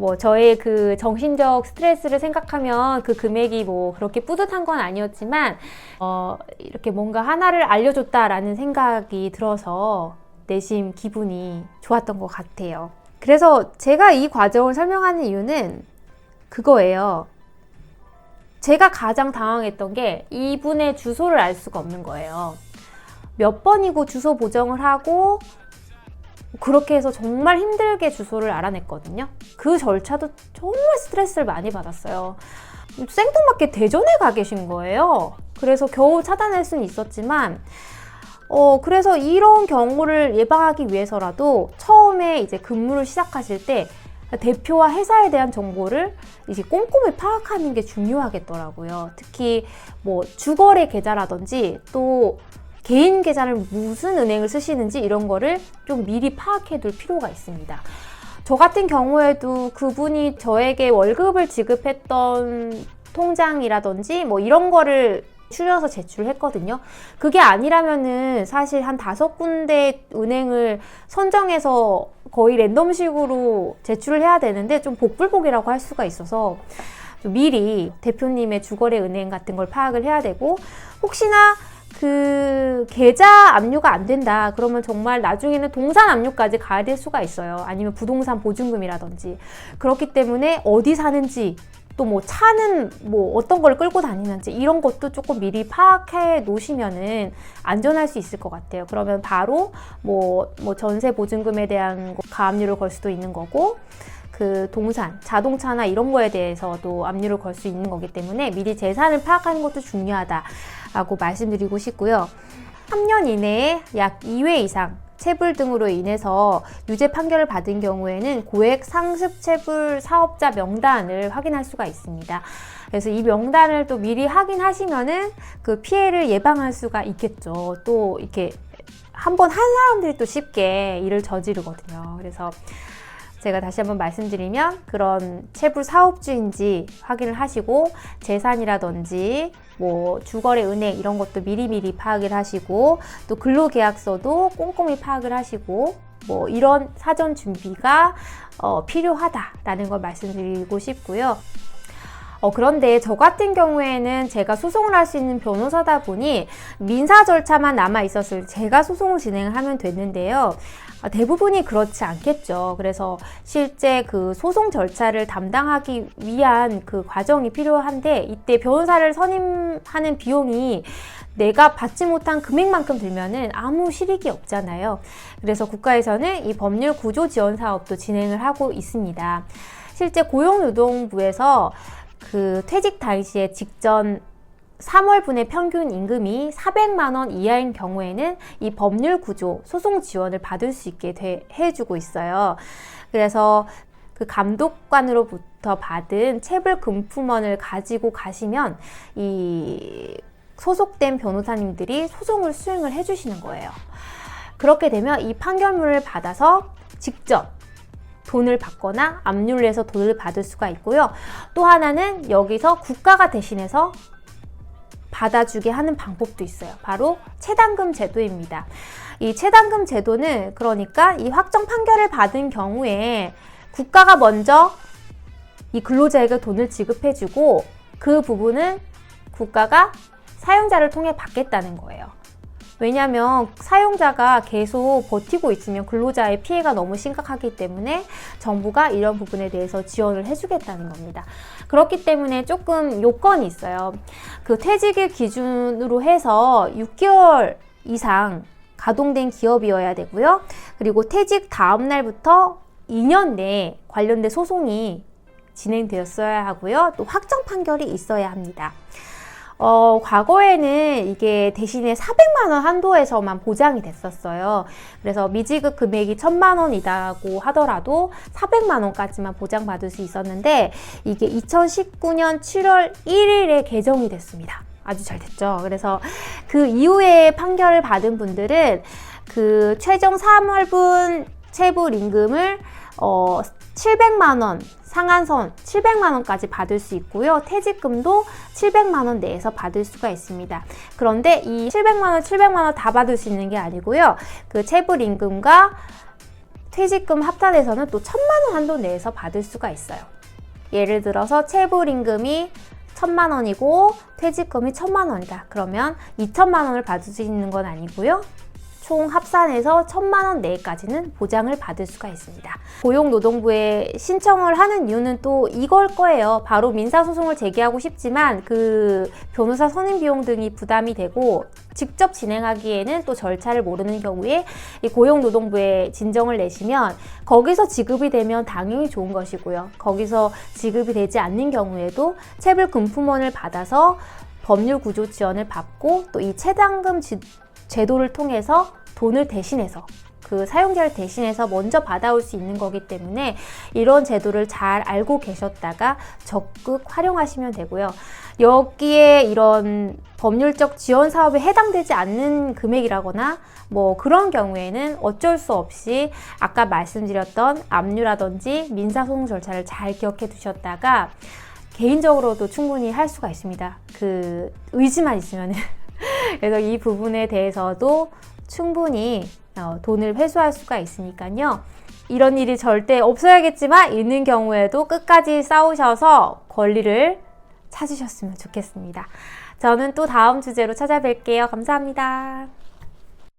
뭐 저의 그 정신적 스트레스를 생각하면 그 금액이 뭐 그렇게 뿌듯한 건 아니었지만 어 이렇게 뭔가 하나를 알려줬다라는 생각이 들어서 내심 기분이 좋았던 것 같아요. 그래서 제가 이 과정을 설명하는 이유는 그거예요. 제가 가장 당황했던 게 이분의 주소를 알 수가 없는 거예요. 몇 번이고 주소 보정을 하고 그렇게 해서 정말 힘들게 주소를 알아냈거든요. 그 절차도 정말 스트레스를 많이 받았어요. 생뚱맞게 대전에 가 계신 거예요. 그래서 겨우 찾아낼 수는 있었지만, 어, 그래서 이런 경우를 예방하기 위해서라도 처음에 이제 근무를 시작하실 때 대표와 회사에 대한 정보를 이제 꼼꼼히 파악하는 게 중요하겠더라고요. 특히 뭐 주거래 계좌라든지 또 개인 계좌를 무슨 은행을 쓰시는지 이런 거를 좀 미리 파악해 둘 필요가 있습니다. 저 같은 경우에도 그분이 저에게 월급을 지급했던 통장이라든지 뭐 이런 거를 추려서 제출했거든요. 그게 아니라면은 사실 한 다섯 군데 은행을 선정해서 거의 랜덤식으로 제출을 해야 되는데 좀 복불복이라고 할 수가 있어서 좀 미리 대표님의 주거래 은행 같은 걸 파악을 해야 되고 혹시나 그 계좌 압류가 안 된다. 그러면 정말 나중에는 동산 압류까지 가야 될 수가 있어요. 아니면 부동산 보증금이라든지. 그렇기 때문에 어디 사는지 또 뭐 차는 뭐 어떤 걸 끌고 다니는지 이런 것도 조금 미리 파악해 놓으시면은 안전할 수 있을 것 같아요. 그러면 바로 뭐, 뭐 전세 보증금에 대한 거 가압류를 걸 수도 있는 거고 그 동산, 자동차나 이런 거에 대해서도 압류를 걸 수 있는 거기 때문에 미리 재산을 파악하는 것도 중요하다라고 말씀드리고 싶고요. 3년 이내에 약 2회 이상 체불 등으로 인해서 유죄 판결을 받은 경우에는 고액 상습 체불 사업자 명단을 확인할 수가 있습니다. 그래서 이 명단을 또 미리 확인하시면은 그 피해를 예방할 수가 있겠죠. 또 이렇게 한 번 한 사람들이 또 쉽게 일을 저지르거든요. 그래서 제가 다시 한번 말씀드리면 그런 체불 사업주인지 확인을 하시고 재산이라든지 뭐 주거래 은행 이런 것도 미리미리 파악을 하시고 또 근로계약서도 꼼꼼히 파악을 하시고 뭐 이런 사전 준비가 어, 필요하다라는 걸 말씀드리고 싶고요. 어, 그런데 저 같은 경우에는 제가 소송을 할 수 있는 변호사다 보니 민사 절차만 남아 있었을 제가 소송을 진행을 하면 됐는데요. 아, 대부분이 그렇지 않겠죠. 그래서 실제 그 소송 절차를 담당하기 위한 그 과정이 필요한데 이때 변호사를 선임하는 비용이 내가 받지 못한 금액만큼 들면은 아무 실익이 없잖아요. 그래서 국가에서는 이 법률 구조 지원 사업도 진행을 하고 있습니다. 실제 고용노동부에서 그 퇴직 당시에 직전 3월분의 평균 임금이 400만 원 이하인 경우에는 이 법률 구조 소송 지원을 받을 수 있게 돼, 해주고 있어요. 그래서 그 감독관으로부터 받은 체불 금품원을 가지고 가시면 이 소속된 변호사님들이 소송을 수행을 해주시는 거예요. 그렇게 되면 이 판결문을 받아서 직접 돈을 받거나 압류를 해서 돈을 받을 수가 있고요. 또 하나는 여기서 국가가 대신해서 받아주게 하는 방법도 있어요. 바로 체당금 제도입니다. 이 체당금 제도는 그러니까 이 확정 판결을 받은 경우에 국가가 먼저 이 근로자에게 돈을 지급해주고 그 부분은 국가가 사용자를 통해 받겠다는 거예요. 왜냐하면 사용자가 계속 버티고 있으면 근로자의 피해가 너무 심각하기 때문에 정부가 이런 부분에 대해서 지원을 해주겠다는 겁니다. 그렇기 때문에 조금 요건이 있어요. 그 퇴직일 기준으로 해서 6개월 이상 가동된 기업이어야 되고요. 그리고 퇴직 다음 날부터 2년 내에 관련된 소송이 진행되었어야 하고요. 또 확정 판결이 있어야 합니다. 어, 과거에는 이게 대신에 400만 원 한도에서만 보장이 됐었어요. 그래서 미지급 금액이 1000만 원이다고 하더라도 400만 원까지만 보장받을 수 있었는데 이게 2019년 7월 1일에 개정이 됐습니다. 아주 잘 됐죠. 그래서 그 이후에 판결을 받은 분들은 그 최종 3월분 체불 임금을 어, 700만 원 상한선 700만 원까지 받을 수 있고요. 퇴직금도 700만 원 내에서 받을 수가 있습니다. 그런데 이 700만 원, 700만 원 다 받을 수 있는 게 아니고요. 그 체불 임금과 퇴직금 합산해서는 또 천만 원 한도 내에서 받을 수가 있어요. 예를 들어서 체불 임금이 천만 원이고 퇴직금이 천만 원이다. 그러면 이천만 원을 받을 수 있는 건 아니고요. 총 합산해서 천만 원 내까지는 보장을 받을 수가 있습니다. 고용노동부에 신청을 하는 이유는 또 이걸 거예요. 바로 민사소송을 제기하고 싶지만 그 변호사 선임 비용 등이 부담이 되고 직접 진행하기에는 또 절차를 모르는 경우에 이 고용노동부에 진정을 내시면 거기서 지급이 되면 당연히 좋은 것이고요. 거기서 지급이 되지 않는 경우에도 체불 금품원을 받아서 법률 구조 지원을 받고 또 이 체당금 지- 제도를 통해서 돈을 대신해서 그 사용자를 대신해서 먼저 받아올 수 있는 거기 때문에 이런 제도를 잘 알고 계셨다가 적극 활용하시면 되고요. 여기에 이런 법률적 지원 사업에 해당되지 않는 금액이라거나 뭐 그런 경우에는 어쩔 수 없이 아까 말씀드렸던 압류라든지 민사소송 절차를 잘 기억해 두셨다가 개인적으로도 충분히 할 수가 있습니다. 그 의지만 있으면 그래서 이 부분에 대해서도 충분히 어, 돈을 회수할 수가 있으니까요. 이런 일이 절대 없어야겠지만 있는 경우에도 끝까지 싸우셔서 권리를 찾으셨으면 좋겠습니다. 저는 또 다음 주제로 찾아뵐게요. 감사합니다.